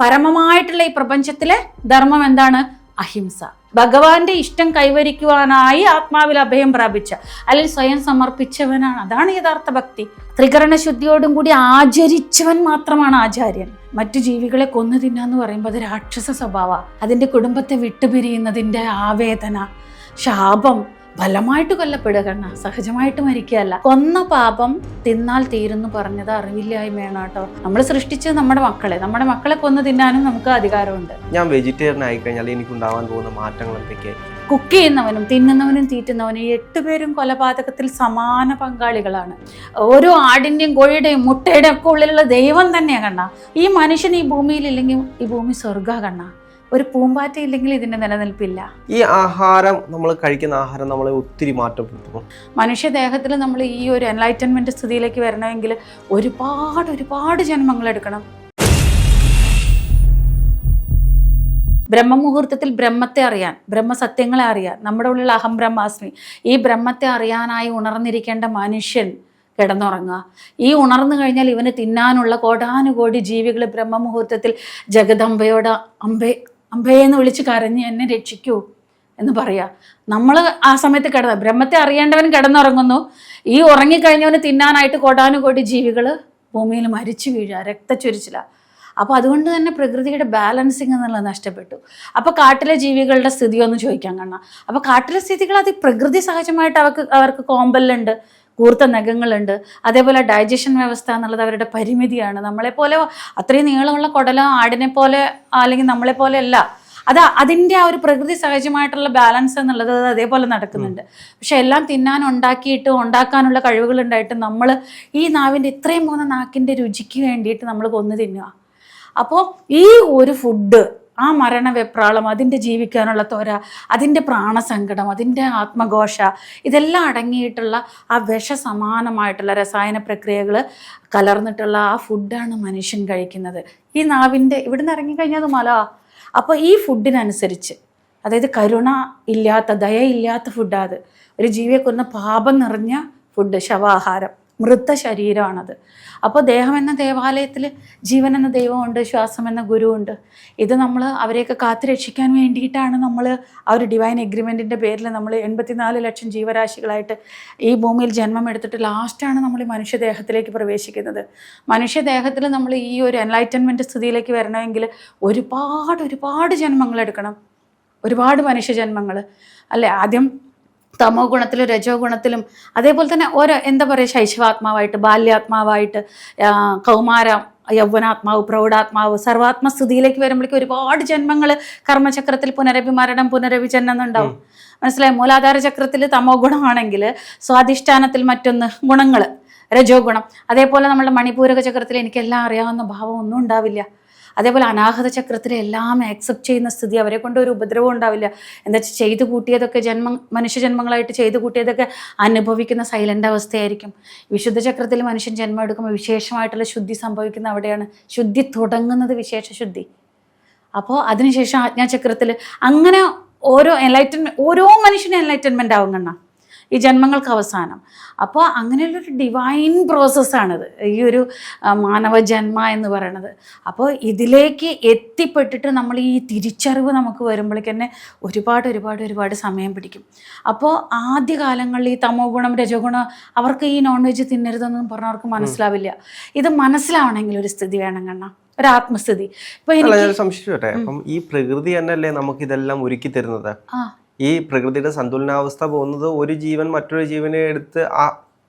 പരമമായിട്ടുള്ള ഈ പ്രപഞ്ചത്തിലെ ധർമ്മം എന്താണ്? അഹിംസ. ഭഗവാന്റെ ഇഷ്ടം കൈവരിക്കുവാനായി ആത്മാവിൽ അഭയം പ്രാപിച്ച അല്ലെങ്കിൽ സ്വയം സമർപ്പിച്ചവനാണ്. അതാണ് യഥാർത്ഥ ഭക്തി. ത്രികരണ ശുദ്ധിയോടും കൂടി ആചരിച്ചവൻ മാത്രമാണ് ആചാര്യൻ. മറ്റു ജീവികളെ കൊന്നു തിന്നാന്ന് പറയുമ്പോൾ അത് രാക്ഷസ സ്വഭാവ. അതിന്റെ കുടുംബത്തെ വിട്ടുപിരിയുന്നതിന്റെ ആവേദന ശാപം ഫലമായിട്ട് കൊല്ലപ്പെടുക കണ്ണ. സഹജമായിട്ട് മരിക്കുകയല്ല. കൊന്ന പാപം തിന്നാൽ തീരുന്നു പറഞ്ഞത് അറിവില്ലായ്മയാണ് കേട്ടോ. നമ്മൾ സൃഷ്ടിച്ചത് നമ്മുടെ മക്കളെ. നമ്മുടെ മക്കളെ കൊന്നു തിന്നാനും നമുക്ക് അധികാരമുണ്ട്. ഞാൻ വെജിറ്റേറിയൻ ആയി കഴിഞ്ഞാൽ എനിക്ക് ഉണ്ടാവാൻ പോകുന്ന മാറ്റങ്ങൾ എന്തൊക്കെയായിരിക്കും കുക്ക് ചെയ്യുന്നവനും തിന്നുന്നവനും തീറ്റുന്നവനും ഈ എട്ടുപേരും കൊലപാതകത്തിൽ സമാന പങ്കാളികളാണ്. ഓരോ ആടിന്റെയും കോഴിയുടെയും മുട്ടയുടെയും ഒക്കെ ഉള്ളിലുള്ള ദൈവം തന്നെയാണ് കണ്ണ. ഈ മനുഷ്യൻ ഈ ഭൂമിയിൽ ഇല്ലെങ്കിൽ ഈ ഭൂമി സ്വർഗ കണ്ണ. ഒരു പൂമ്പാറ്റ ഇല്ലെങ്കിൽ ഇതിന്റെ നിലനിൽപ്പില്ല. ഈ ആഹാരം നമ്മൾ കഴിക്കുന്ന ആഹാരം നമ്മളെ ഒത്തിരി മാറ്റപ്പെടുത്തും മനുഷ്യദേഹത്തിൽ നമ്മൾ ഈ ഒരു എൻലൈറ്റൻമെന്റ് സ്ഥിതിയിലേക്ക് വരണമെങ്കിൽ ഒരുപാട് ഒരുപാട് ജന്മങ്ങൾ എടുക്കണം. ബ്രഹ്മമുഹൂർത്തത്തിൽ ബ്രഹ്മത്തെ അറിയാൻ ബ്രഹ്മസത്യങ്ങളെ അറിയാൻ നമ്മുടെ ഉള്ളിൽ അഹം ബ്രഹ്മാസ്മി. ഈ ബ്രഹ്മത്തെ അറിയാനായി ഉണർന്നിരിക്കേണ്ട മനുഷ്യൻ കിടന്നുറങ്ങുക. ഈ ഉണർന്നു കഴിഞ്ഞാൽ ഇവന് തിന്നാനുള്ള കോടാനുകോടി ജീവികൾ ബ്രഹ്മമുഹൂർത്തത്തിൽ ജഗദംബയോട് അമ്പേ അമ്പേന്ന് വിളിച്ച് കരഞ്ഞ് എന്നെ രക്ഷിക്കൂ എന്ന് പറയാ. നമ്മൾ ആ സമയത്ത് കിടന്ന ബ്രഹ്മത്തെ അറിയേണ്ടവൻ കിടന്നുറങ്ങുന്നു. ഈ ഉറങ്ങിക്കഴിഞ്ഞവന് തിന്നാനായിട്ട് കോടാനുകോടി ജീവികൾ ഭൂമിയിൽ മരിച്ചു വീഴുക രക്തച്ചൊരിച്ചില്ല അപ്പോൾ അതുകൊണ്ട് തന്നെ പ്രകൃതിയുടെ ബാലൻസിങ് എന്നുള്ളത് നഷ്ടപ്പെട്ടു. അപ്പോൾ കാട്ടിലെ ജീവികളുടെ സ്ഥിതി ഒന്ന് ചോദിക്കാൻ കാണാം അപ്പോൾ കാട്ടിലെ സ്ഥിതികൾ അത് പ്രകൃതി സഹജമായിട്ട് അവർക്ക് അവർക്ക് കോമ്പലുണ്ട് കൂർത്ത നഖങ്ങളുണ്ട്. അതേപോലെ ഡൈജഷൻ വ്യവസ്ഥ എന്നുള്ളത് അവരുടെ പരിമിതിയാണ്. നമ്മളെപ്പോലെ അത്രയും നീളമുള്ള കുടല ആടിനെ പോലെ അല്ലെങ്കിൽ നമ്മളെ പോലെ അല്ല. അത് അതിന്റെ ആ ഒരു പ്രകൃതി സഹജമായിട്ടുള്ള ബാലൻസ് എന്നുള്ളത് അത് അതേപോലെ നടക്കുന്നുണ്ട്. പക്ഷെ എല്ലാം തിന്നാൻ ഉണ്ടാക്കിയിട്ട് ഉണ്ടാക്കാനുള്ള കഴിവുകൾ ഉണ്ടായിട്ട് നമ്മൾ ഈ നാവിന്റെ ഇത്രയും പോകുന്ന നാക്കിന്റെ രുചിക്ക് വേണ്ടിയിട്ട് നമ്മൾ കൊന്നു തിന്നുക. അപ്പോൾ ഈ ഒരു ഫുഡ് ആ മരണ വെപ്രാളം അതിന്റെ ജീവിക്കാനുള്ള ത്വര അതിന്റെ പ്രാണസങ്കടം അതിന്റെ ആത്മഘോഷ ഇതെല്ലാം അടങ്ങിയിട്ടുള്ള ആ വിഷസമാനമായിട്ടുള്ള രസായന പ്രക്രിയകൾ കലർന്നിട്ടുള്ള ആ ഫുഡാണ് മനുഷ്യൻ കഴിക്കുന്നത്. ഈ നാവിന്റെ ഇവിടുന്ന് ഇറങ്ങിക്കഴിഞ്ഞാൽ മല. അപ്പോൾ ഈ ഫുഡിനനുസരിച്ച് അതായത് കരുണ ഇല്ലാത്ത ദയയില്ലാത്ത ഫുഡാണ് അത്. ഒരു ജീവിയെ കൊന്ന പാപം നിറഞ്ഞ ഫുഡ് ശവാഹാരം. മൃത ശരീരമാണത് അപ്പോൾ ദേഹം എന്ന ദേവാലയത്തിൽ ജീവൻ എന്ന ദൈവമുണ്ട് ശ്വാസം എന്ന ഗുരുവുണ്ട്. ഇത് നമ്മൾ അവരെയൊക്കെ കാത്തു രക്ഷിക്കാൻ വേണ്ടിയിട്ടാണ് നമ്മൾ ആ ഒരു ഡിവൈൻ എഗ്രിമെന്റിന്റെ പേരിൽ നമ്മൾ എൺപത്തിനാല് ലക്ഷം ജീവരാശികളായിട്ട് ഈ ഭൂമിയിൽ ജന്മം എടുത്തിട്ട് ലാസ്റ്റാണ് നമ്മൾ ഈ മനുഷ്യദേഹത്തിലേക്ക് പ്രവേശിക്കുന്നത്. മനുഷ്യദേഹത്തിൽ നമ്മൾ ഈ ഒരു എൻലൈറ്റൻമെന്റ് സ്ഥിതിയിലേക്ക് വരണമെങ്കിൽ ഒരുപാട് ഒരുപാട് ജന്മങ്ങൾ എടുക്കണം. ഒരുപാട് മനുഷ്യജന്മങ്ങൾ. അല്ലേ? ആദ്യം തമോ ഗുണത്തിലും രജോ ഗുണത്തിലും അതേപോലെ തന്നെ ഓരോ എന്താ പറയുക ശൈശവാത്മാവായിട്ട് ബാല്യാത്മാവായിട്ട് കൗമാര യൗവനാത്മാവ് പ്രൗഢാത്മാവ് സർവാത്മസ്ഥിതിയിലേക്ക് വരുമ്പോഴേക്കും ഒരുപാട് ജന്മങ്ങൾ കർമ്മചക്രത്തിൽ പുനരഭി മരണം പുനരഭി ജന്മം ഉണ്ടാവും മനസ്സിലായി? മൂലാധാര ചക്രത്തിൽ തമോ ഗുണമാണെങ്കിൽ സ്വാധിഷ്ഠാനത്തിൽ മറ്റൊന്ന് ഗുണങ്ങൾ രജോ ഗുണം. അതേപോലെ നമ്മുടെ മണിപൂരക ചക്രത്തിൽ എനിക്കെല്ലാം അറിയാവുന്ന ഭാവം ഒന്നും ഉണ്ടാവില്ല. അതേപോലെ അനാഹത ചക്രത്തിലെ എല്ലാം ആക്സെപ്റ്റ് ചെയ്യുന്ന സ്ഥിതി അവരെ കൊണ്ട് ഒരു ഉപദ്രവം ഉണ്ടാവില്ല. എന്താ വെച്ചാൽ ചെയ്തു കൂട്ടിയതൊക്കെ ജന്മം മനുഷ്യജന്മങ്ങളായിട്ട് ചെയ്തു കൂട്ടിയതൊക്കെ അനുഭവിക്കുന്ന സൈലന്റ് അവസ്ഥയായിരിക്കും. വിശുദ്ധ ചക്രത്തിൽ മനുഷ്യൻ ജന്മം എടുക്കുമ്പോൾ വിശേഷമായിട്ടുള്ള ശുദ്ധി സംഭവിക്കുന്ന അവിടെയാണ്. ശുദ്ധി തുടങ്ങുന്നത് വിശേഷ ശുദ്ധി. അപ്പോൾ അതിനുശേഷം ആജ്ഞാചക്രത്തിൽ അങ്ങനെ ഓരോ എൻലൈറ്റൻ ഓരോ മനുഷ്യനും എൻലൈറ്റൻമെന്റ് ആവും കണ്ണ. ഈ ജന്മങ്ങൾക്ക് അവസാനം. അപ്പോൾ അങ്ങനെയുള്ളൊരു ഡിവൈൻ പ്രോസസ്സാണിത് ഈ ഒരു മാനവജന്മ മാനവ ജന്മ എന്ന് പറയണത്. അപ്പോൾ ഇതിലേക്ക് എത്തിപ്പെട്ടിട്ട് നമ്മൾ ഈ തിരിച്ചറിവ് നമുക്ക് വരുമ്പോഴേക്ക് തന്നെ ഒരുപാട് ഒരുപാട് ഒരുപാട് സമയം പിടിക്കും. അപ്പോൾ ആദ്യകാലങ്ങളിൽ ഈ തമോ ഗുണം രജഗുണം അവർക്ക് ഈ നോൺ വെജ് തിന്നരുതെന്നും പറഞ്ഞവർക്ക് മനസ്സിലാവില്ല. ഇത് മനസ്സിലാവണമെങ്കിൽ ഒരു സ്ഥിതി വേണം കണ്ണ. ഒരു ആത്മസ്ഥിതി. ഇപ്പൊ സംശയിച്ചോട്ടെ അപ്പം ഈ പ്രകൃതി തന്നെയല്ലേ നമുക്ക് ഇതെല്ലാം ഒരുക്കി തരുന്നത്? ആ. ഈ പ്രകൃതിയുടെ സന്തുലനാവസ്ഥ പോകുന്നത് ഒരു ജീവൻ മറ്റൊരു ജീവനെ എടുത്ത് ആ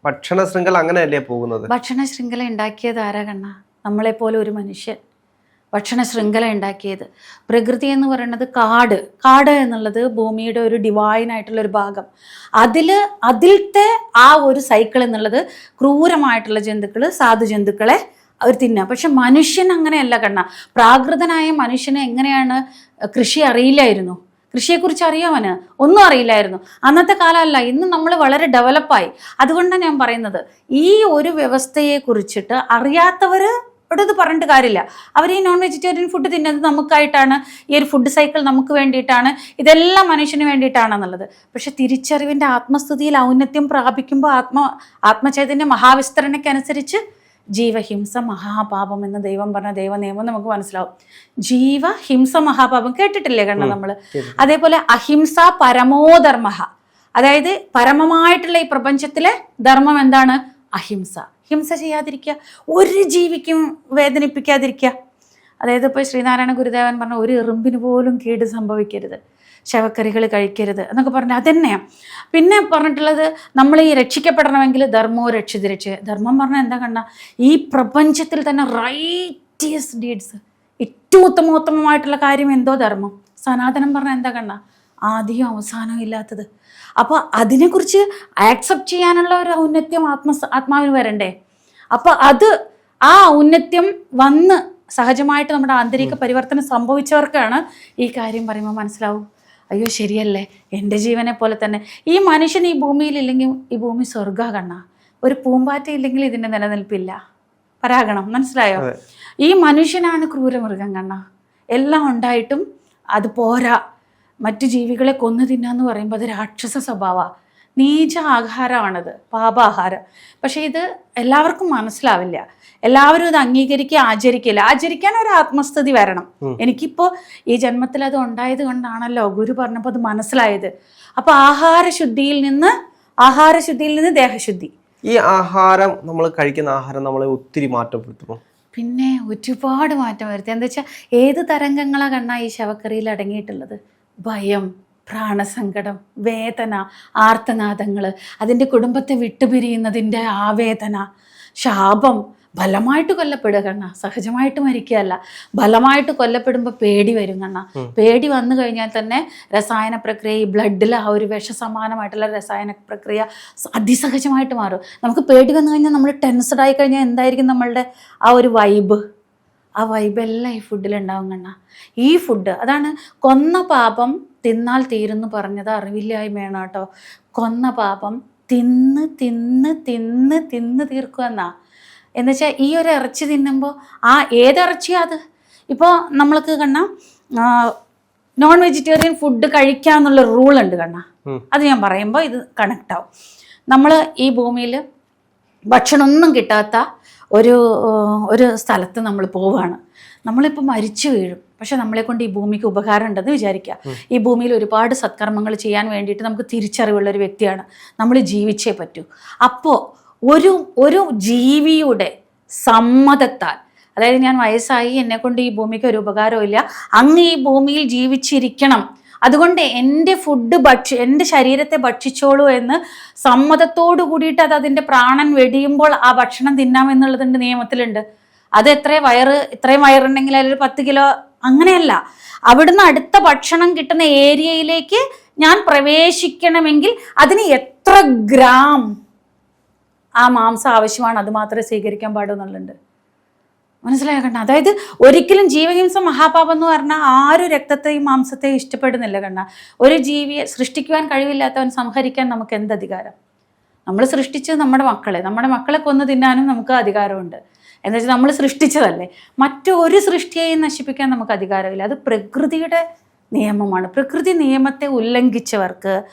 ഭക്ഷണ ശൃംഖല അങ്ങനെയല്ലേ പോകുന്നത്? ഭക്ഷണ ശൃംഖല ഉണ്ടാക്കിയത് ആരാ കണ്ണ? നമ്മളെപ്പോലെ ഒരു മനുഷ്യൻ. ഭക്ഷണ ശൃംഖല ഉണ്ടാക്കിയത്. പ്രകൃതി എന്ന് പറയുന്നത് കാട്. കാട് എന്നുള്ളത് ഭൂമിയുടെ ഒരു ഡിവൈൻ ആയിട്ടുള്ള ഒരു ഭാഗം. അതിൽ അതിലത്തെ ആ ഒരു സൈക്കിൾ എന്നുള്ളത് ക്രൂരമായിട്ടുള്ള ജന്തുക്കൾ സാധു ജന്തുക്കളെ അവർ തിന്നുക പക്ഷെ മനുഷ്യൻ അങ്ങനെയല്ല കണ്ണ. പ്രാകൃതനായ മനുഷ്യനെ എങ്ങനെയാണ് കൃഷി അറിയില്ലായിരുന്നു. കൃഷിയെക്കുറിച്ച് അറിയാമന് ഒന്നും അറിയില്ലായിരുന്നു. അന്നത്തെ കാലമല്ല ഇന്ന് നമ്മൾ വളരെ ഡെവലപ്പായി. അതുകൊണ്ടാണ് ഞാൻ പറയുന്നത് ഈ ഒരു വ്യവസ്ഥയെ കുറിച്ചിട്ട് അറിയാത്തവർ ഇത് പറഞ്ഞിട്ട് കാര്യമില്ല. അവർ ഈ നോൺ വെജിറ്റേറിയൻ ഫുഡ് തിന്നത് നമുക്കായിട്ടാണ് ഈ ഒരു ഫുഡ് സൈക്കിൾ നമുക്ക് വേണ്ടിയിട്ടാണ് ഇതെല്ലാം മനുഷ്യന് വേണ്ടിയിട്ടാണെന്നുള്ളത്. പക്ഷെ തിരിച്ചറിവിന്റെ ആത്മസ്ഥിതിയിൽ ഔന്നത്യം പ്രാപിക്കുമ്പോൾ ആത്മ ആത്മചൈതന്യ മഹാവിസ്തരണയ്ക്കനുസരിച്ച് ജീവഹിംസ മഹാപാപം എന്ന് ദൈവം പറഞ്ഞ ദൈവ നിയമം നമുക്ക് മനസ്സിലാവും. ജീവ ഹിംസ മഹാപാപം കേട്ടിട്ടില്ലേ കണ്ട നമ്മൾ അതേപോലെ അഹിംസ പരമോധർമ്മ അതായത് പരമമായിട്ടുള്ള ഈ പ്രപഞ്ചത്തിലെ ധർമ്മം എന്താണ്? അഹിംസ. ഹിംസ ചെയ്യാതിരിക്കുക. ഒരു ജീവിക്കും വേദനിപ്പിക്കാതിരിക്കുക. അതായത് ഇപ്പോൾ ശ്രീനാരായണ ഗുരുദേവൻ പറഞ്ഞ ഒരു എറുമ്പിന് പോലും കേട് സംഭവിക്കരുത്. ശവക്കറികൾ കഴിക്കരുത് എന്നൊക്കെ പറഞ്ഞാൽ അതന്നെയാണ് പിന്നെ പറഞ്ഞിട്ടുള്ളത് നമ്മൾ ഈ രക്ഷിക്കപ്പെടണമെങ്കിൽ ധർമ്മോ രക്ഷിത രക്ഷ. ധർമ്മം പറഞ്ഞാൽ എന്താ കണ്ട ഈ പ്രപഞ്ചത്തിൽ തന്നെ റൈറ്റിയസ് ഡീഡ്സ് ഏറ്റവും ഉത്തമോത്തമമായിട്ടുള്ള കാര്യം എന്തോ ധർമ്മം. സനാതനം പറഞ്ഞാൽ എന്താ കണ്ട ആദ്യവും അവസാനവും ഇല്ലാത്തത്. അപ്പോൾ അതിനെക്കുറിച്ച് ആക്സെപ്റ്റ് ചെയ്യാനുള്ള ഒരു ഔന്നത്യം ആത്മ ആത്മാവിന് വരണ്ടേ? അപ്പോൾ അത് ആ ഔന്നത്യം വന്ന് സഹജമായിട്ട് നമ്മുടെ ആന്തരിക പരിവർത്തനം സംഭവിച്ചവർക്കാണ് ഈ കാര്യം പറയുമ്പോൾ മനസ്സിലാവും. അയ്യോ ശരിയല്ലേ? എന്റെ ജീവനെ പോലെ തന്നെ. ഈ മനുഷ്യൻ ഈ ഭൂമിയിലില്ലെങ്കിൽ ഈ ഭൂമി സ്വർഗ കണ്ണ. ഒരു പൂമ്പാറ്റ ഇല്ലെങ്കിൽ ഇതിന്റെ നിലനിൽപ്പില്ല. പരാഗണം മനസ്സിലായോ? ഈ മനുഷ്യനാണ് ക്രൂരമൃഗം കണ്ണ. എല്ലാം ഉണ്ടായിട്ടും അത് പോരാ. മറ്റു ജീവികളെ കൊന്നു തിന്നാന്ന് പറയുമ്പോൾ അത് രാക്ഷസ സ്വഭാവ. നീച ആഹാരമാണത് പാപാഹാരം. പക്ഷേ ഇത് എല്ലാവർക്കും മനസ്സിലാവില്ല. എല്ലാവരും ഇത് അംഗീകരിക്കുക ആചരിക്കില്ല ആചരിക്കാൻ ഒരു ആത്മസ്ഥിതി വരണം. എനിക്കിപ്പോൾ ഈ ജന്മത്തിൽ അത് ഉണ്ടായത് കൊണ്ടാണല്ലോ ഗുരു പറഞ്ഞപ്പോൾ അത് മനസ്സിലായത്. അപ്പോൾ ആഹാരശുദ്ധിയിൽ നിന്ന് ആഹാരശുദ്ധിയിൽ നിന്ന് ദേഹശുദ്ധി. ഈ ആഹാരം നമ്മൾ കഴിക്കുന്ന ആഹാരം നമ്മളെ ഒത്തിരി മാറ്റപ്പെടുത്തുന്നു. പിന്നെ ഒരുപാട് മാറ്റം വരുത്തി. എന്താ വെച്ചാൽ ഏത് തരംഗങ്ങളാണ് കണ്ണാ ഈ ശവക്കറിയിൽ അടങ്ങിയിട്ടുള്ളത്? ഭയം പ്രാണസങ്കടം വേദന ആർത്തനാദങ്ങൾ അതിന്റെ കുടുംബത്തെ വിട്ടുപിരിയുന്നതിന്റെ ആവേദന ശാപം ബലമായിട്ട് കൊല്ലപ്പെടുക കണ്ണ. സഹജമായിട്ട് മരിക്കുകയല്ല. ബലമായിട്ട് കൊല്ലപ്പെടുമ്പോൾ പേടി വരും കണ്ണ. പേടി വന്നു കഴിഞ്ഞാൽ തന്നെ രസായന പ്രക്രിയ ഈ ബ്ലഡിൽ ആ ഒരു വിഷസമാനമായിട്ടുള്ള രസായന പ്രക്രിയ അതിസഹജമായിട്ട് മാറും. നമുക്ക് പേടി വന്നു കഴിഞ്ഞാൽ നമ്മൾ ടെൻസ്ഡ് ആയി കഴിഞ്ഞാൽ എന്തായിരിക്കും നമ്മളുടെ ആ ഒരു വൈബ് ആ വൈബ് എല്ലാം ഈ ഫുഡിലുണ്ടാവും കണ്ണ. ഈ ഫുഡ് അതാണ് കൊന്ന പാപം തിന്നാൽ തീരുന്നു പറഞ്ഞത് അറിവില്ലായ്മയാണ് കേട്ടോ കൊന്ന പാപം തിന്ന് തിന്ന് തിന്ന് തിന്ന് തീർക്കുക എന്നാ എന്നുവെച്ചാൽ ഈ ഒരു ഇറച്ചി തിന്നുമ്പോൾ ആ ഏതിറച്ചിയാ അത്? ഇപ്പോൾ നമ്മൾക്ക് കണ്ണ നോൺ വെജിറ്റേറിയൻ ഫുഡ് കഴിക്കാന്നുള്ള റൂൾ ഉണ്ട് കണ്ണ. അത് ഞാൻ പറയുമ്പോൾ ഇത് കണക്ട് ആവും നമ്മൾ ഈ ഭൂമിയിൽ ഭക്ഷണമൊന്നും കിട്ടാത്ത ഒരു ഒരു സ്ഥലത്ത് നമ്മൾ പോവുകയാണ് നമ്മളിപ്പോൾ മരിച്ചു വീഴും. പക്ഷെ നമ്മളെ കൊണ്ട് ഈ ഭൂമിക്ക് ഉപകാരം ഉണ്ടെന്ന് വിചാരിക്കുക. ഈ ഭൂമിയിൽ ഒരുപാട് സത്കർമ്മങ്ങൾ ചെയ്യാൻ വേണ്ടിയിട്ട് നമുക്ക് തിരിച്ചറിവുള്ള ഒരു വ്യക്തിയാണ് നമ്മൾ ജീവിച്ചേ പറ്റൂ. അപ്പോൾ ഒരു ഒരു ജീവിയുടെ സമ്മതത്താൽ അതായത് ഞാൻ വയസ്സായി എന്നെ കൊണ്ട് ഈ ഭൂമിക്ക് ഒരു ഉപകാരവും ഇല്ല അങ്ങ് ഈ ഭൂമിയിൽ ജീവിച്ചിരിക്കണം. അതുകൊണ്ട് എന്റെ ഫുഡ് ഭക്ഷി എന്റെ ശരീരത്തെ ഭക്ഷിച്ചോളൂ എന്ന് സമ്മതത്തോടു കൂടിയിട്ട് അത് അതിന്റെ പ്രാണൻ വെടിയുമ്പോൾ ആ ഭക്ഷണം തിന്നാമെന്നുള്ളതിന്റെ നിയമത്തിലുണ്ട്. അത് എത്ര വയറ് ഇത്രയും വയറുണ്ടെങ്കിൽ അതിലൊരു പത്ത് കിലോ അങ്ങനെയല്ല. അവിടുന്ന് അടുത്ത ഭക്ഷണം കിട്ടുന്ന ഏരിയയിലേക്ക് ഞാൻ പ്രവേശിക്കണമെങ്കിൽ അതിന് എത്ര ഗ്രാം ആ മാംസം ആവശ്യമാണ്? അത് മാത്രമേ സ്വീകരിക്കാൻ പാടുന്നുള്ളുണ്ട്. മനസ്സിലായ കണ്ണ? അതായത് ഒരിക്കലും ജീവഹിംസ മഹാപാപം എന്ന് പറഞ്ഞാൽ ആരും രക്തത്തെയും മാംസത്തെയും ഇഷ്ടപ്പെടുന്നില്ല കണ്ണ. ഒരു ജീവിയെ സൃഷ്ടിക്കുവാൻ കഴിവില്ലാത്തവൻ സംഹരിക്കാൻ നമുക്ക് എന്ത് അധികാരം? നമ്മൾ സൃഷ്ടിച്ചത് നമ്മുടെ മക്കളെ. നമ്മുടെ മക്കളെ കൊന്നു തിന്നാനും നമുക്ക് അധികാരമുണ്ട്. എന്ന് വെച്ചാൽ നമ്മൾ സൃഷ്ടിച്ചതല്ലേ. മറ്റൊരു സൃഷ്ടിയെയും നശിപ്പിക്കാൻ നമുക്ക് അധികാരമില്ല. അത് പ്രകൃതിയുടെ നിയമമാണ്. പ്രകൃതി നിയമത്തെ ഉല്ലംഘിച്ചവർക്ക്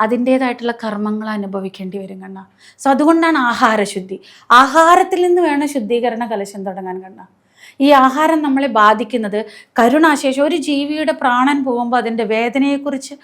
അതിന്റേതായിട്ടുള്ള കർമ്മങ്ങൾ അനുഭവിക്കേണ്ടി വരും കണ്ണ. സോ അതുകൊണ്ടാണ് ആഹാരശുദ്ധി. ആഹാരത്തിൽ നിന്ന് വേണം ശുദ്ധീകരണ കലശം തുടങ്ങാൻ കണ്ണ. ഈ ആഹാരം നമ്മളെ ബാധിക്കുന്നത് കരുണാശേഷം. ഒരു ജീവിയുടെ പ്രാണൻ പോകുമ്പോൾ അതിന്റെ വേദനയെക്കുറിച്ച്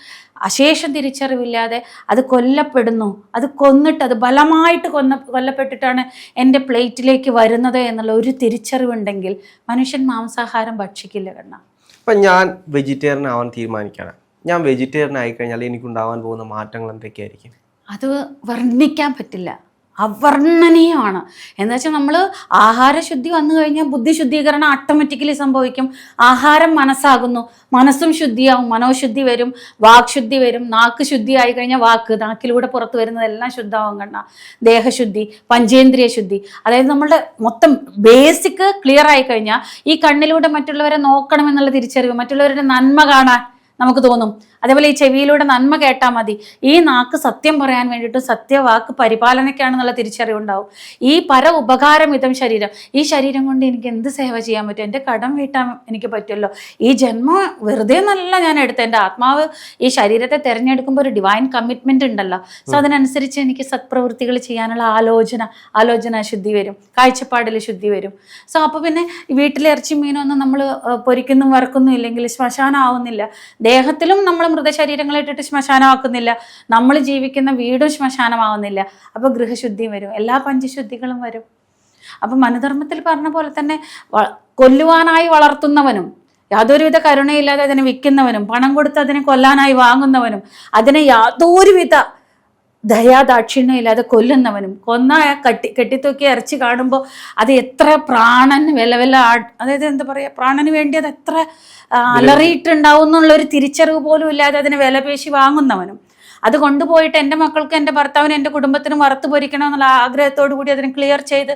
അശേഷം തിരിച്ചറിവില്ലാതെ അത് കൊല്ലപ്പെടുന്നു. അത് കൊന്നിട്ട് അത് ബലമായിട്ട് കൊന്ന കൊല്ലപ്പെട്ടിട്ടാണ് എന്റെ പ്ലേറ്റിലേക്ക് വരുന്നത് എന്നുള്ള ഒരു തിരിച്ചറിവുണ്ടെങ്കിൽ മനുഷ്യൻ മാംസാഹാരം ഭക്ഷിക്കില്ല കണ്ണ. അപ്പം ഞാൻ വെജിറ്റേറിയൻ ആവാൻ തീരുമാനിക്കണം ഞാൻ വെജിറ്റേറിയൻ ആയിക്കഴിഞ്ഞാൽ എനിക്കുണ്ടാവാൻ പോകുന്ന മാറ്റങ്ങൾ എന്തൊക്കെയായിരിക്കും? അത് വർണിക്കാൻ പറ്റില്ല. അവർണനീയമാണ്. എന്ന് വെച്ചാൽ നമ്മൾ ആഹാരശുദ്ധി വന്നു കഴിഞ്ഞാൽ ബുദ്ധി ശുദ്ധീകരണം ഓട്ടോമാറ്റിക്കലി സംഭവിക്കും. ആഹാരം മനസ്സാകുന്നു. മനസ്സും ശുദ്ധിയാവും. മനോശുദ്ധി വരും. വാക്ശുദ്ധി വരും. നാക്ക് ശുദ്ധിയായി കഴിഞ്ഞാൽ വാക്ക്. നാക്കിലൂടെ പുറത്ത് വരുന്നതെല്ലാം ശുദ്ധമാവും കണ്ണ. ദേഹശുദ്ധി പഞ്ചേന്ദ്രിയ ശുദ്ധി. അതായത് നമ്മളുടെ മൊത്തം ബേസിക് ക്ലിയർ ആയി കഴിഞ്ഞാൽ ഈ കണ്ണിലൂടെ മറ്റുള്ളവരെ നോക്കണം എന്നുള്ള തിരിച്ചറിവ് മറ്റുള്ളവരുടെ നന്മ കാണാൻ നമുക്ക് തോന്നും. അതേപോലെ ഈ ചെവിയിലൂടെ നന്മ കേട്ടാൽ മതി. ഈ നാക്ക് സത്യം പറയാൻ വേണ്ടിയിട്ട് സത്യവാക്ക് പരിപാലനയ്ക്കാണെന്നുള്ള തിരിച്ചറിവുണ്ടാവും. ഈ പര ഉപകാരം ഇതം ശരീരം. ഈ ശരീരം കൊണ്ട് എനിക്ക് എന്ത് സേവ ചെയ്യാൻ പറ്റും? എന്റെ കടം വീട്ടാൻ എനിക്ക് പറ്റുമല്ലോ? ഈ ജന്മം വെറുതെ നല്ല ഞാൻ എടുത്തത്. എന്റെ ആത്മാവ് ഈ ശരീരത്തെ തിരഞ്ഞെടുക്കുമ്പോൾ ഒരു ഡിവൈൻ കമ്മിറ്റ്മെന്റ് ഉണ്ടല്ലോ. സോ അതിനനുസരിച്ച് എനിക്ക് സത്പ്രവൃത്തികൾ ചെയ്യാനുള്ള ആലോചന ആലോചന ശുദ്ധി വരും. കാഴ്ചപ്പാടിൽ ശുദ്ധി വരും. സോ അപ്പോൾ പിന്നെ വീട്ടിലെ ഇറച്ചി മീനൊന്നും നമ്മൾ പൊരിക്കുന്നു വറക്കുന്നു ഇല്ലെങ്കിൽ ശ്മശാനം ആവുന്നില്ല. ദേഹത്തിലും നമ്മൾ മൃതശരീരങ്ങളെ ഇട്ടിട്ട് ശ്മശാനമാക്കുന്നില്ല. നമ്മൾ ജീവിക്കുന്ന വീടും ശ്മശാനമാവുന്നില്ല. അപ്പോൾ ഗൃഹശുദ്ധിയും വരും. എല്ലാ പഞ്ചശുദ്ധികളും വരും. അപ്പം മനുധർമ്മത്തിൽ പറഞ്ഞ പോലെ തന്നെ കൊല്ലുവാനായി വളർത്തുന്നവനും യാതൊരുവിധ കരുണയില്ലാതെ അതിനെ വിൽക്കുന്നവനും പണം കൊടുത്ത് അതിനെ കൊല്ലാനായി വാങ്ങുന്നവനും അതിനെ യാതൊരുവിധ ദയാദാക്ഷിണ്യം ഇല്ലാതെ കൊല്ലുന്നവനും കൊന്ന കട്ടി കെട്ടിത്തൂക്കി ഇറച്ചി കാണുമ്പോൾ അത് എത്ര പ്രാണന് വില വില അതായത് എന്താ പറയുക പ്രാണന് വേണ്ടി അത് എത്ര അലറിയിട്ടുണ്ടാവും എന്നുള്ളൊരു തിരിച്ചറിവ് പോലും ഇല്ലാതെ അതിനെ വിലപേശി വാങ്ങുന്നവനും. അത് കൊണ്ടുപോയിട്ട് എന്റെ മക്കൾക്ക് എന്റെ ഭർത്താവിനും എന്റെ കുടുംബത്തിനും വറുത്ത് പൊരിക്കണം എന്നുള്ള ആഗ്രഹത്തോടു കൂടി അതിനെ ക്ലിയർ ചെയ്ത്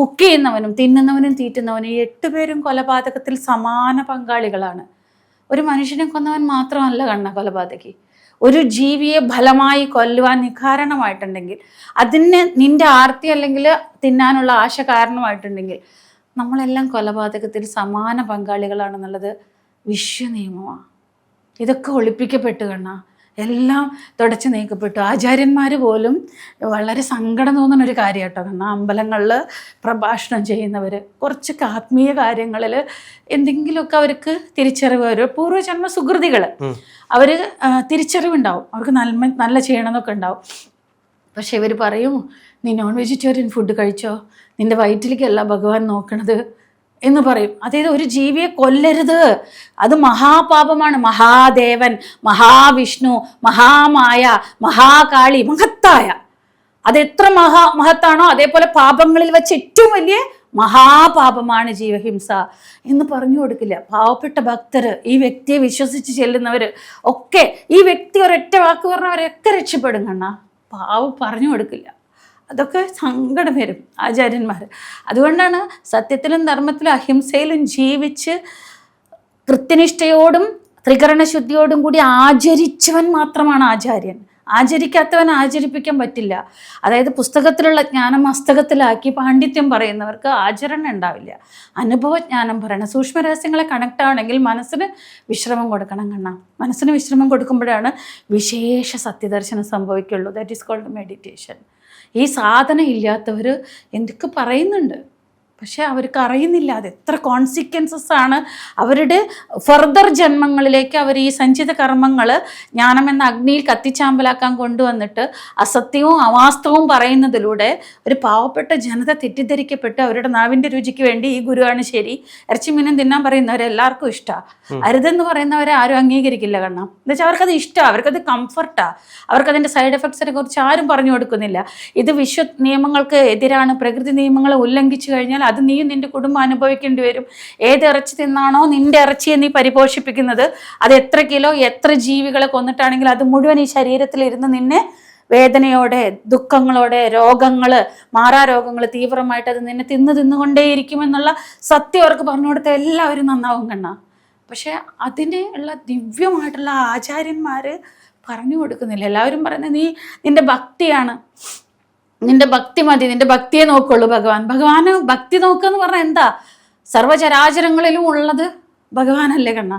കുക്ക് ചെയ്യുന്നവനും തിന്നുന്നവനും തീറ്റുന്നവനും എട്ടുപേരും കൊലപാതകത്തിൽ സമാന പങ്കാളികളാണ്. ഒരു മനുഷ്യനെ കൊന്നവൻ മാത്രമല്ല കണ്ണ കൊലപാതകി. ഒരു ജീവിയെ ഫലമായി കൊല്ലുവാൻ നിഖാരണമായിട്ടുണ്ടെങ്കിൽ അതിന് നിന്റെ ആർത്തി അല്ലെങ്കിൽ തിന്നാനുള്ള ആശ കാരണമായിട്ടുണ്ടെങ്കിൽ നമ്മളെല്ലാം കൊലപാതകത്തിൽ സമാന പങ്കാളികളാണെന്നുള്ളത് വിശ്വനിയമമാണ് ഇതൊക്കെ ഒളിപ്പിക്കപ്പെട്ടു കണ്ണ. എല്ലാം തുടച്ച് നീക്കപ്പെട്ടു. ആചാര്യന്മാർ പോലും വളരെ സങ്കടം തോന്നുന്ന ഒരു കാര്യം കേട്ടോ കാരണം അമ്പലങ്ങളിൽ പ്രഭാഷണം ചെയ്യുന്നവർ കുറച്ചൊക്കെ ആത്മീയ കാര്യങ്ങളിൽ എന്തെങ്കിലുമൊക്കെ അവർക്ക് തിരിച്ചറിവ് വരും. പൂർവജന്മ സുഹൃതികൾ. അവർ തിരിച്ചറിവുണ്ടാവും. അവർക്ക് നന്മ നല്ല ചെയ്യണമെന്നൊക്കെ ഉണ്ടാവും. പക്ഷെ ഇവർ പറയും നീ നോൺ വെജിറ്റേറിയൻ ഫുഡ് കഴിച്ചോ? നിന്റെ വയറ്റിലേക്കല്ല ഭഗവാൻ നോക്കണത്. എന്ന് പറയും. അതായത് ഒരു ജീവിയെ കൊല്ലരുത്. അത് മഹാപാപമാണ്. മഹാദേവൻ മഹാവിഷ്ണു മഹാമായ മഹാകാളി മഹത്തായ. അത് എത്ര മഹാ മഹത്താണോ? അതേപോലെ പാപങ്ങളിൽ വെച്ച് ഏറ്റവും വലിയ മഹാപാപമാണ് ജീവഹിംസ എന്ന് പറഞ്ഞു കൊടുക്കില്ല. പാവപ്പെട്ട ഭക്തർ ഈ വ്യക്തിയെ വിശ്വസിച്ച് ചെല്ലുന്നവർ ഒക്കെ ഈ വ്യക്തി ഒരൊറ്റ വാക്ക് പറഞ്ഞവരൊക്കെ രക്ഷപ്പെടും കണ്ണ. പാവം പറഞ്ഞു കൊടുക്കില്ല. അതൊക്കെ സങ്കടം വരും ആചാര്യന്മാർ അതുകൊണ്ടാണ് സത്യത്തിലും ധർമ്മത്തിലും അഹിംസയിലും ജീവിച്ച് കൃത്യനിഷ്ഠയോടും ത്രികരണശുദ്ധിയോടും കൂടി ആചരിച്ചവൻ മാത്രമാണ് ആചാര്യൻ. ആചരിക്കാത്തവൻ ആചരിപ്പിക്കാൻ പറ്റില്ല. അതായത് പുസ്തകത്തിലുള്ള ജ്ഞാനം മസ്തകത്തിലാക്കി പാണ്ഡിത്യം പറയുന്നവർക്ക് ആചരണം ഉണ്ടാവില്ല. അനുഭവജ്ഞാനം പറയണം. സൂക്ഷ്മരഹസ്യങ്ങളെ കണക്ട് ആവണമെങ്കിൽ മനസ്സിന് വിശ്രമം കൊടുക്കണം കണ്ണ. മനസ്സിന് വിശ്രമം കൊടുക്കുമ്പോഴാണ് വിശേഷ സത്യദർശനം സംഭവിക്കുള്ളൂ. ദാറ്റ് ഈസ് കോൾഡ് മെഡിറ്റേഷൻ ഈ സാധനം ഇല്ലാത്തവർ എന്തൊക്കെ പറയുന്നുണ്ട്? പക്ഷെ അവർക്ക് അറിയുന്നില്ല. അത് എത്ര കോൺസിക്വൻസസ് ആണ് അവരുടെ ഫർദർ ജന്മങ്ങളിലേക്ക് അവർ ഈ സഞ്ചിത കർമ്മങ്ങൾ ജ്ഞാനം എന്ന അഗ്നിയിൽ കത്തിച്ചാമ്പലാക്കാൻ കൊണ്ടുവന്നിട്ട് അസത്യവും അവാസ്തവും പറയുന്നതിലൂടെ ഒരു പാവപ്പെട്ട ജനത തെറ്റിദ്ധരിക്കപ്പെട്ട് അവരുടെ നാവിന്റെ രുചിക്ക് വേണ്ടി ഈ ഗുരുവാണ് ശരി. ഇറച്ചി മീനും തിന്നാൻ പറയുന്നവരെല്ലാവർക്കും ഇഷ്ടമാണ് അരുതെന്ന് പറയുന്നവരെ ആരും അംഗീകരിക്കില്ല കാരണം എന്താ വെച്ചാൽ അവർക്കത് ഇഷ്ടമാണ് അവർക്കത് കംഫർട്ടാണ് അവർക്കതിന്റെ സൈഡ് എഫക്ട്സിനെ കുറിച്ച് ആരും പറഞ്ഞു കൊടുക്കുന്നില്ല. ഇത് വിശ്വ നിയമങ്ങൾക്ക് എതിരാണ്. പ്രകൃതി നിയമങ്ങളെ ഉല്ലംഘിച്ചു കഴിഞ്ഞാൽ അത് നീയും നിന്റെ കുടുംബം അനുഭവിക്കേണ്ടി വരും. ഏത് ഇറച്ചി തിന്നാണോ നിന്റെ ഇറച്ചിയെ നീ പരിപോഷിപ്പിക്കുന്നത്. അത് എത്ര കിലോ എത്ര ജീവികളെ കൊന്നിട്ടാണെങ്കിൽ അത് മുഴുവൻ ഈ ശരീരത്തിൽ ശരീരത്തിലിരുന്ന് നിന്നെ വേദനയോടെ ദുഃഖങ്ങളോടെ രോഗങ്ങൾ മാറാരോഗങ്ങൾ തീവ്രമായിട്ട് അത് നിന്നെ തിന്ന് തിന്നുകൊണ്ടേയിരിക്കുമെന്നുള്ള സത്യം അവർക്ക് പറഞ്ഞു കൊടുത്ത എല്ലാവരും നന്നാവും കണ്ണ. പക്ഷെ അതിന്റെ ഉള്ള ദിവ്യമായിട്ടുള്ള ആചാര്യന്മാർ പറഞ്ഞു കൊടുക്കുന്നില്ല. എല്ലാവരും പറയുന്നത് നീ നിന്റെ ഭക്തിയാണ്. നിന്റെ ഭക്തി മതി നിന്റെ ഭക്തിയെ നോക്കുള്ളൂ ഭഗവാൻ. ഭഗവാന് ഭക്തി നോക്കുക എന്ന് പറഞ്ഞാൽ എന്താ? സർവചരാചരങ്ങളിലും ഉള്ളത് ഭഗവാനല്ലേ കണ്ണ.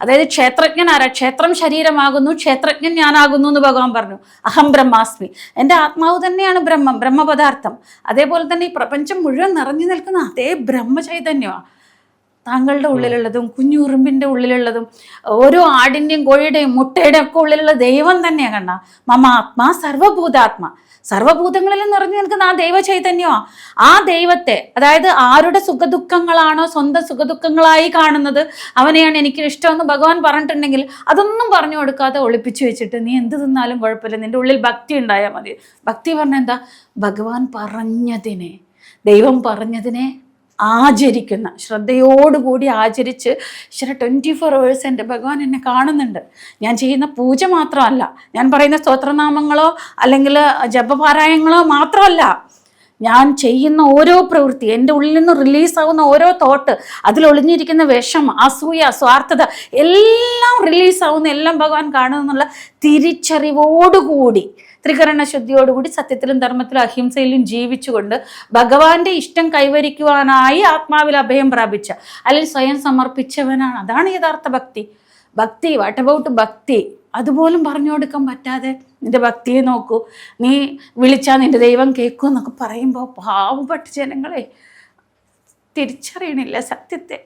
അതായത് ക്ഷേത്രജ്ഞൻ ആരാ ക്ഷേത്രം ശരീരമാകുന്നു ക്ഷേത്രജ്ഞൻ ഞാനാകുന്നു എന്ന് ഭഗവാൻ പറഞ്ഞു. അഹം ബ്രഹ്മാസ്മി. എന്റെ ആത്മാവ് തന്നെയാണ് ബ്രഹ്മം ബ്രഹ്മപദാർത്ഥം. അതേപോലെ തന്നെ ഈ പ്രപഞ്ചം മുഴുവൻ നിറഞ്ഞു നിൽക്കുന്ന അതേ ബ്രഹ്മചൈതന്യമാണ് താങ്കളുടെ ഉള്ളിലുള്ളതും കുഞ്ഞുറുമ്പിന്റെ ഉള്ളിലുള്ളതും ഓരോ ആടിന്റെയും കോഴിയുടെയും മുട്ടയുടെയും ഒക്കെ ഉള്ളിലുള്ള ദൈവം തന്നെയാണ് കണ്ണ. മമ ആത്മാ സർവഭൂതാത്മ. സർവഭൂതങ്ങളിലും നിറഞ്ഞു നിൽക്കുന്ന ആ ദൈവ ചൈതന്യോ ആ ദൈവത്തെ അതായത് ആരുടെ സുഖദുഃഖങ്ങളാണോ സ്വന്തം സുഖദുഃഖങ്ങളായി കാണുന്നത് അവനെയാണ് എനിക്ക് ഇഷ്ടമെന്ന് ഭഗവാൻ പറഞ്ഞിട്ടുണ്ടെങ്കിൽ അതൊന്നും പറഞ്ഞു കൊടുക്കാതെ ഒളിപ്പിച്ചു വെച്ചിട്ട് നീ എന്ത് തിന്നാലും കുഴപ്പമില്ല നിന്റെ ഉള്ളിൽ ഭക്തി ഉണ്ടായാൽ മതി. ഭക്തി പറഞ്ഞ എന്താ? ഭഗവാൻ പറഞ്ഞതിനെ ദൈവം പറഞ്ഞതിനെ ആചരിക്കുന്ന ശ്രദ്ധയോടുകൂടി ആചരിച്ച് ഈശ്വര ട്വന്റി ഫോർ അവേഴ്സ് എന്റെ ഭഗവാൻ എന്നെ കാണുന്നുണ്ട്. ഞാൻ ചെയ്യുന്ന പൂജ മാത്രമല്ല ഞാൻ പറയുന്ന സ്തോത്രനാമങ്ങളോ അല്ലെങ്കിൽ ജപപാരായങ്ങളോ മാത്രമല്ല ഞാൻ ചെയ്യുന്ന ഓരോ പ്രവൃത്തി എന്റെ ഉള്ളിൽ നിന്ന് റിലീസാവുന്ന ഓരോ തോട്ട് അതിൽ ഒളിഞ്ഞിരിക്കുന്ന വിഷം അസൂയ സ്വാർത്ഥത എല്ലാം റിലീസാവുന്ന എല്ലാം ഭഗവാൻ കാണുമെന്നുള്ള തിരിച്ചറിവോടുകൂടി ത്രികരണ ശുദ്ധിയോടുകൂടി സത്യത്തിലും ധർമ്മത്തിലും അഹിംസയിലും ജീവിച്ചുകൊണ്ട് ഭഗവാന്റെ ഇഷ്ടം കൈവരിക്കുവാനായി ആത്മാവിൽ അഭയം പ്രാപിച്ച അല്ലെങ്കിൽ സ്വയം സമർപ്പിച്ചവനാണ്. അതാണ് യഥാർത്ഥ ഭക്തി. ഭക്തി വാട്ട് അബൌട്ട് ഭക്തി? അതുപോലും പറഞ്ഞു കൊടുക്കാൻ പറ്റാതെ നിന്റെ ഭക്തിയെ നോക്കൂ. നീ വിളിച്ചാൽ നിന്റെ ദൈവം കേൾക്കൂ എന്നൊക്കെ പറയുമ്പോൾ പാവപ്പെട്ട ജനങ്ങളെ തിരിച്ചറിയണില്ല സത്യത്തെ.